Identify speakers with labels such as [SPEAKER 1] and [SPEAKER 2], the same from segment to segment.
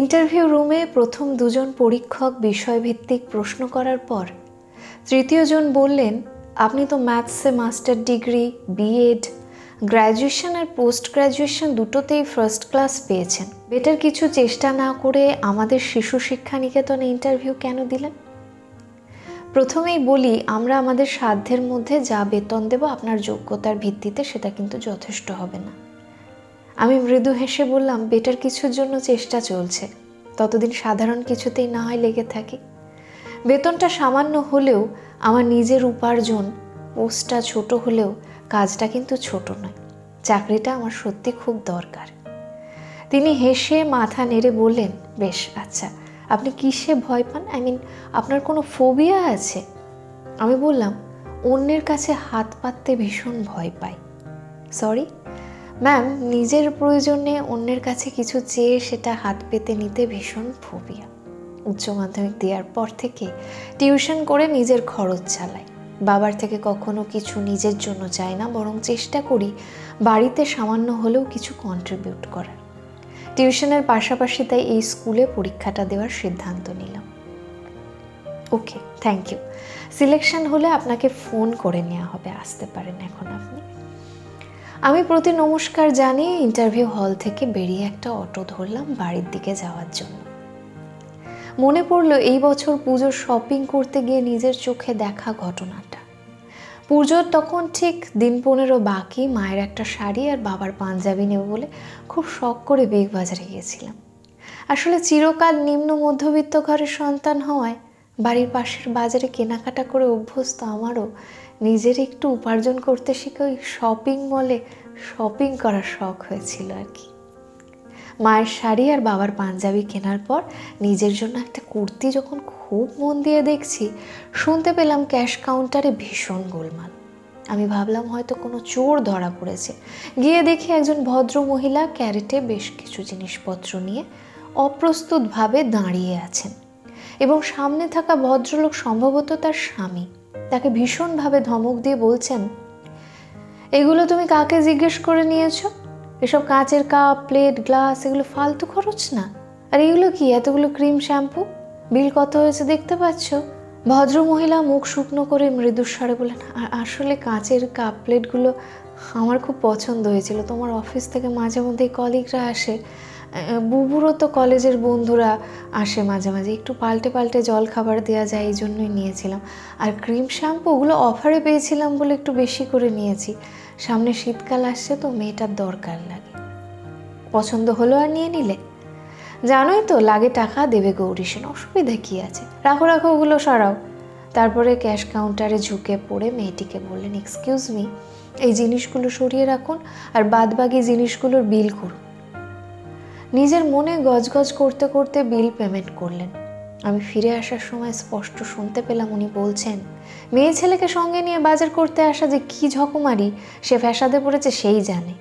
[SPEAKER 1] Interview রুমে প্রথম দুজন পরীক্ষক বিষয়ভিত্তিক প্রশ্ন করার পর তৃতীয়জন বললেন, আপনি তো ম্যাথসে মাস্টার ডিগ্রি, বিএড, গ্র্যাজুয়েশন আর পোস্ট গ্র্যাজুয়েশন দুটোতেই ফার্স্ট ক্লাস পেয়েছেন। বেটার কিছু চেষ্টা না করে আমাদের শিশু শিক্ষা নিকেতনে ইন্টারভিউ কেন দিলেন? প্রথমেই বলি, আমরা আমাদের সাধ্যের মধ্যে যা বেতন দেব আপনার যোগ্যতার ভিত্তিতে সেটা কিন্তু যথেষ্ট হবে না। আমি মৃদু হেসে বললাম, বেটার কিছুর জন্য চেষ্টা চলছে। ততদিন সাধারণ কিছুতেই না হয় লেগে থাকি। বেতনটা সামান্য হলেও আমার নিজের উপার্জন, পোস্টটা ছোট হলেও কাজটা কিন্তু ছোট নয়। চাকরিটা আমার সত্যি খুব দরকার। তিনি হেসে মাথা নেড়ে বললেন, বেশ আচ্ছা আপনি কিসে ভয় পান? আই মিন আপনার কোনো ফোবিয়া আছে? আমি বললাম, অন্যের কাছে হাত পাততে ভীষণ ভয় পাই। সরি ম্যাম নিজের প্রয়োজনে অন্যের কাছে কিছু চেয়ে সেটা হাত পেতে নিতে ভীষণ ফোবিয়া উচ্চ মাধ্যমিক দেওয়ার পর থেকে টিউশন করে নিজের খরচ চালাই। বাবার থেকে কখনো কিছু নিজের জন্য চাই না, বরং চেষ্টা করি বাড়িতে সামান্য হলেও কিছু কন্ট্রিবিউট করার। টিউশনের পাশাপাশি তাই এই স্কুলে পরীক্ষাটা দেওয়ার সিদ্ধান্ত নিলাম। ওকে থ্যাংক ইউ সিলেকশন হলে আপনাকে ফোন করে নেওয়া হবে, আসতে পারেন এখন আপনি। আমি প্রতি নমস্কার জানিয়ে ইন্টারভিউ হল থেকে বেরিয়ে একটা অটো ধরলাম বাড়ির দিকে যাওয়ার জন্য। মনে পড়ল এই বছর পুজোর শপিং করতে গিয়ে নিজের চোখে দেখা ঘটনাটা। পুজোর তখন ঠিক দিন পনেরো বাকি, মায়ের একটা শাড়ি আর বাবার পাঞ্জাবি নেব বলে খুব শখ করে বিগ বাজারে গিয়েছিলাম। আসলে চিরকাল নিম্ন মধ্যবিত্ত ঘরের সন্তান হওয়ায় বাড়ির পাশের বাজারে কেনাকাটা করে অভ্যস্ত আমারও নিজের একটু উপার্জন করতে শিখে ওই শপিং মলে শপিং করার শখ হয়েছিল আর কি। মায়ের শাড়ি আর বাবার পাঞ্জাবি কেনার পর নিজের জন্য একটা কুর্তি যখন খুব মন দিয়ে দেখছি, শুনতে পেলাম ক্যাশ কাউন্টারে ভীষণ গোলমাল। আমি ভাবলাম হয়তো কোনো চোর ধরা পড়েছে। গিয়ে দেখি একজন ভদ্র মহিলা ক্যারেটে বেশ কিছু জিনিসপত্র নিয়ে অপ্রস্তুতভাবে দাঁড়িয়ে আছেন। এবং সামনে থাকা ভদ্রলোক সম্ভবত তার স্বামী। তাকে ভীষণভাবে ধমক দিয়ে বলছেন, এগুলো তুমি কাকে জিজ্ঞেস করে নিয়েছো? এসব কাঁচের কাপ, প্লেট, গ্লাস, এগুলো ফালতু খরচ না? আর এগুলো কি, এতগুলো ক্রিম শ্যাম্পু? বিল কত হয়েছে দেখতে পাচ্ছ? ভদ্র মহিলা মুখ শুকনো করে মৃদুস্বরে বলেন "আ- আসলে কাঁচের কাপ, প্লেটগুলো আমার খুব পছন্দ হয়েছিল। তোমার অফিস থেকে মাঝে মধ্যে কলিগরা আসে। বুবুরও তো কলেজের বন্ধুরা আসে মাঝে মাঝে। একটু পাল্টে পাল্টে জল খাবার দেওয়া যায়, এই জন্যই নিয়েছিলাম। আর ক্রিম শ্যাম্পু ওগুলো অফারে পেয়েছিলাম বলে একটু বেশি করে নিয়েছি। সামনে শীতকাল আসছে তো মেয়েটার দরকার লাগে। পছন্দ হলো আর নিয়ে নিলে। জানোই তো, লাগে টাকা, দেবে গৌরী সেন। অসুবিধা কী আছে? রাখো রাখো ওগুলো, সরাও। তারপরে ক্যাশ কাউন্টারে ঝুঁকে পড়ে মেয়েটিকে বললেন এক্সকিউজ মি এই জিনিসগুলো সরিয়ে রাখুন আর বাদবাকি জিনিসগুলোর বিল করুন। নিজের মনে গজগজ করতে করতে বিল পেমেন্ট করলেন। আমি ফিরে আসার সময় স্পষ্ট শুনতে পেলাম উনি বলছেন, মেয়ে ছেলেকে সঙ্গে নিয়ে বাজার করতে আসা যে কী ঝকমারি, সে ফ্যাসাদে পড়েছে সেই জানে।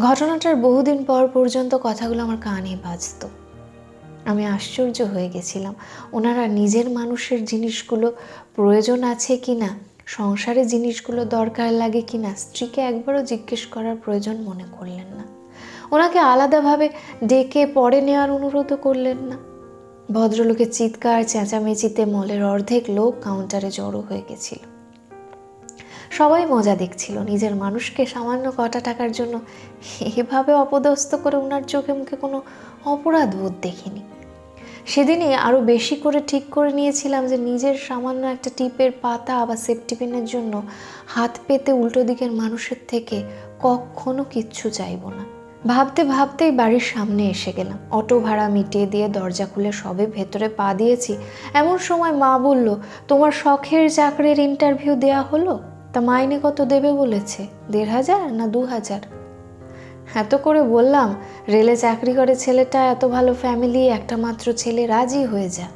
[SPEAKER 1] ঘটনাটার বহুদিন পর পর্যন্ত কথাগুলো আমার কানে বাজতো। আমি আশ্চর্য হয়ে গেছিলাম, ওনারা নিজের মানুষের জিনিসগুলো প্রয়োজন আছে কি না? সংসারে জিনিসগুলো দরকার লাগে কি না? স্ত্রীকে একবারও জিজ্ঞেস করার প্রয়োজন মনে করলেন না। ওনাকে আলাদাভাবে ডেকে পরে নেওয়ার অনুরোধও করলেন না। ভদ্রলোকের চিৎকার, চেঁচামেচিতে মলের অর্ধেক লোক কাউন্টারে জড়ো হয়ে গেছিল। সবাই মজা দেখছিল, নিজের মানুষকে সামান্য কটা টাকার জন্য এভাবে অপদস্থ করে ওনার চোখে মুখে কোনো অপরাধ বোধ দেখিনি। সেদিনই আরও বেশি করে ঠিক করে নিয়েছিলাম যে নিজের সামান্য একটা টিপের পাতা বা সেফটি পিনের জন্য হাত পেতে উল্টো দিকের মানুষের থেকে কখনো কিচ্ছু চাইব না। ভাবতে ভাবতেই বাড়ির সামনে এসে গেলাম। অটো ভাড়া মিটিয়ে দিয়ে দরজা খুলে সবে ভেতরে পা দিয়েছি। এমন সময় মা বলল, তোমার শখের চাকরির ইন্টারভিউ দেয়া হলো? তা মাইনে কত দেবে বলেছে? দেড় হাজার না দু হাজার? এত করে বললাম, রেলে চাকরি করে ছেলেটা এত ভালো ফ্যামিলি একটা মাত্র ছেলে রাজি হয়ে যা।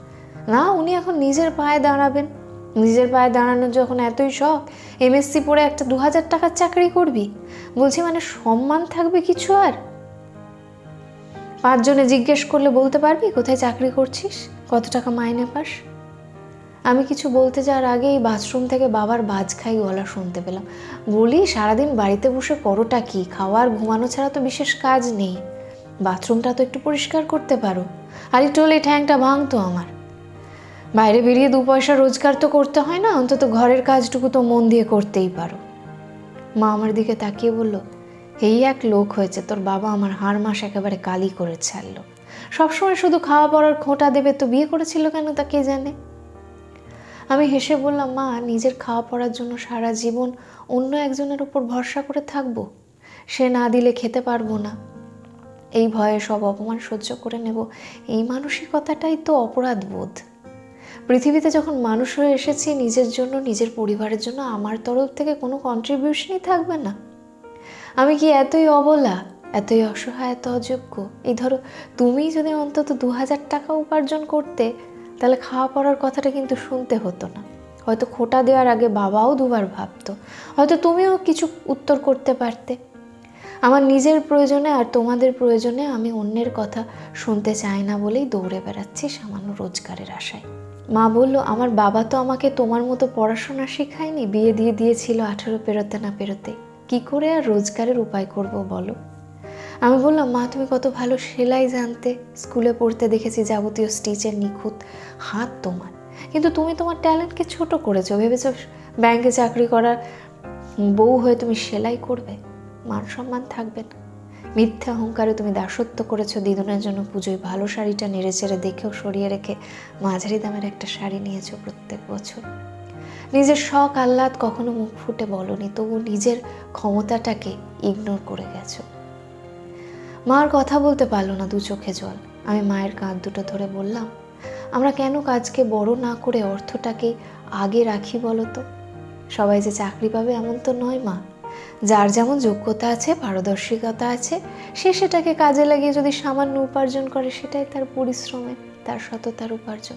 [SPEAKER 1] না, উনি এখন নিজের পায়ে দাঁড়াবেন। নিজের পায়ে দাঁড়ানোর যখন এতই শখ এমএসসি পড়ে একটা দু হাজার টাকার চাকরি করবি? বলছি মানে সম্মান থাকবে কিছু আর? পাঁচজনে জিজ্ঞেস করলে বলতে পারবি কোথায় চাকরি করছিস? কত টাকা মাইনে পাস? আমি কিছু বলতে যাওয়ার আগেই বাথরুম থেকে বাবার বাজ খাই গলা শুনতে পেলাম। বলি, সারাদিন বাড়িতে বসে করোটা কি? খাওয়ার ঘুমানো ছাড়া তো বিশেষ কাজ নেই। বাথরুমটা তো একটু পরিষ্কার করতে পারো। আর এই ঠ্যাংটা ভাঙতো আমার। বাইরে বেরিয়ে দু পয়সা রোজগার তো করতে হয় না, অন্তত ঘরের কাজটুকু তো মন দিয়ে করতেই পারো। মা আমার দিকে তাকিয়ে বলল, এই এক লোক হয়েছে, তোর বাবা আমার হাড় মাস একেবারে কালি করে ছাড়লো। সবসময় শুধু খাওয়া পড়ার খোঁটা দেবে তো বিয়ে করেছিল কেন তা কে জানে? আমি হেসে বললাম, মা, নিজের খাওয়া পড়ার জন্য সারা জীবন অন্য একজনের উপর ভরসা করে থাকব। সে না দিলে খেতে পারব না। এই ভয়ে সব অপমান সহ্য করে নেব। এই মানসিকতাটাই তো অপরাধ বোধ পৃথিবীতে যখন মানুষ হয়ে এসেছি, নিজের জন্য, নিজের পরিবারের জন্য, আমার তরফ থেকে কোনো কন্ট্রিবিউশনই থাকবে না। আমি কি এতই অবলা, এতই অসহায়, এত অযোগ্য? এই ধরো, তুমি যদি অন্তত দু হাজার টাকা উপার্জন করতে, তাহলে খাওয়া পড়ার কথাটা কিন্তু শুনতে হতো না। হয়তো খোটা দেওয়ার আগে বাবাও দুবার ভাবতো। হয়তো তুমিও কিছু উত্তর করতে পারতে। আমার নিজের প্রয়োজনে আর তোমাদের প্রয়োজনে আমি অন্যের কথা শুনতে চাই না বলেই দৌড়ে বেড়াচ্ছি সামান্য রোজগারের আশায়। মা বলল, আমার বাবা তো আমাকে তোমার মতো পড়াশোনা শেখায়নি, বিয়ে দিয়ে দিয়েছিল আঠেরো পেরোতে না পেরোতে। কি করে আর রোজগারের উপায় করব বলো? আমি বললাম, মা, তুমি কত ভালো সেলাই জানতে, স্কুলে পড়তে দেখেছি যাবতীয় স্টিচের নিখুঁত হাত তোমার। কিন্তু তুমি তোমার ট্যালেন্টকে ছোট করেছ, ভেবেছো ব্যাংকে চাকরি করার বউ হয়ে তুমি সেলাই করবে? মান সম্মান থাকবে না। মিথ্যা অহংকারে তুমি দাসত্ব করেছ দিদুনের জন্য পুজোয় ভালো শাড়িটা নেড়ে চেড়ে দেখেও সরিয়ে রেখে মাঝারি দামের একটা শাড়ি নিয়েছো প্রত্যেক বছর। নিজের শখ, আহ্লাদ কখনো মুখ ফুটে বলনি, তবু নিজের ক্ষমতাটাকে ইগনোর করে গেছো। মার কথা বলতে পারল না দু চোখে জল। আমি মায়ের কাঁধ দুটো ধরে বললাম, আমরা কেন কাজকে বড় না করে অর্থটাকে আগে রাখি বলো তো? সবাই যে চাকরি পাবে এমন তো নয় মা। যার যেমন যোগ্যতা আছে, পারদর্শিকতা আছে, সে সেটাকে কাজে লাগিয়ে যদি সামান্য উপার্জন করে, সেটাই তার পরিশ্রমে, তার সততার উপার্জন।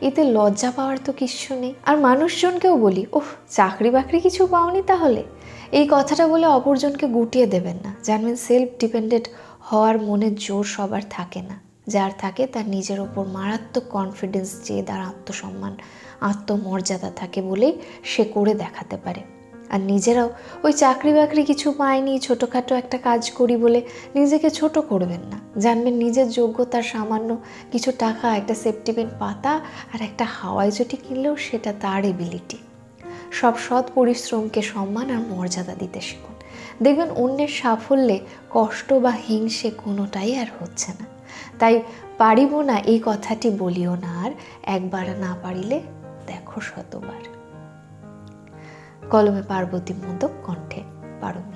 [SPEAKER 1] এতে লজ্জা পাওয়ার তো কিচ্ছু নেই। আর মানুষজনকেও বলি, ওহ চাকরি বাকরি কিছু পাওনি তাহলে? এই কথাটা বলে অপরজনকে গুটিয়ে দেবেন না। জানবেন সেলফ ডিপেন্ডেন্ট হওয়ার মনের জোর সবার থাকে না। যার থাকে, তার নিজের ওপর মারাত্মক কনফিডেন্স যে, তার আত্মসম্মান, আত্মমর্যাদা থাকে বলেই সে করে দেখাতে পারে। আর নিজেরাও ওই চাকরি বাকরি কিছু পায়নি, ছোটোখাটো একটা কাজ করি বলে নিজেকে ছোট করবেন না। জানবেন নিজের যোগ্যতার সামান্য কিছু টাকা, একটা সেফটিপিন পাতা আর একটা হাওয়াই চটি কিনলেও সেটা তার এবিলিটি সব সৎ পরিশ্রমকে সম্মান আর মর্যাদা দিতে শিখুন। দেখবেন অন্যের সাফল্যে কষ্ট বা হিংসে কোনোটাই আর হচ্ছে না। তাই পারিব না এই কথাটি বলিও না আর একবার না পারিলে দেখো শতবার। কলমে পার্বতী মোদক কণ্ঠে পারম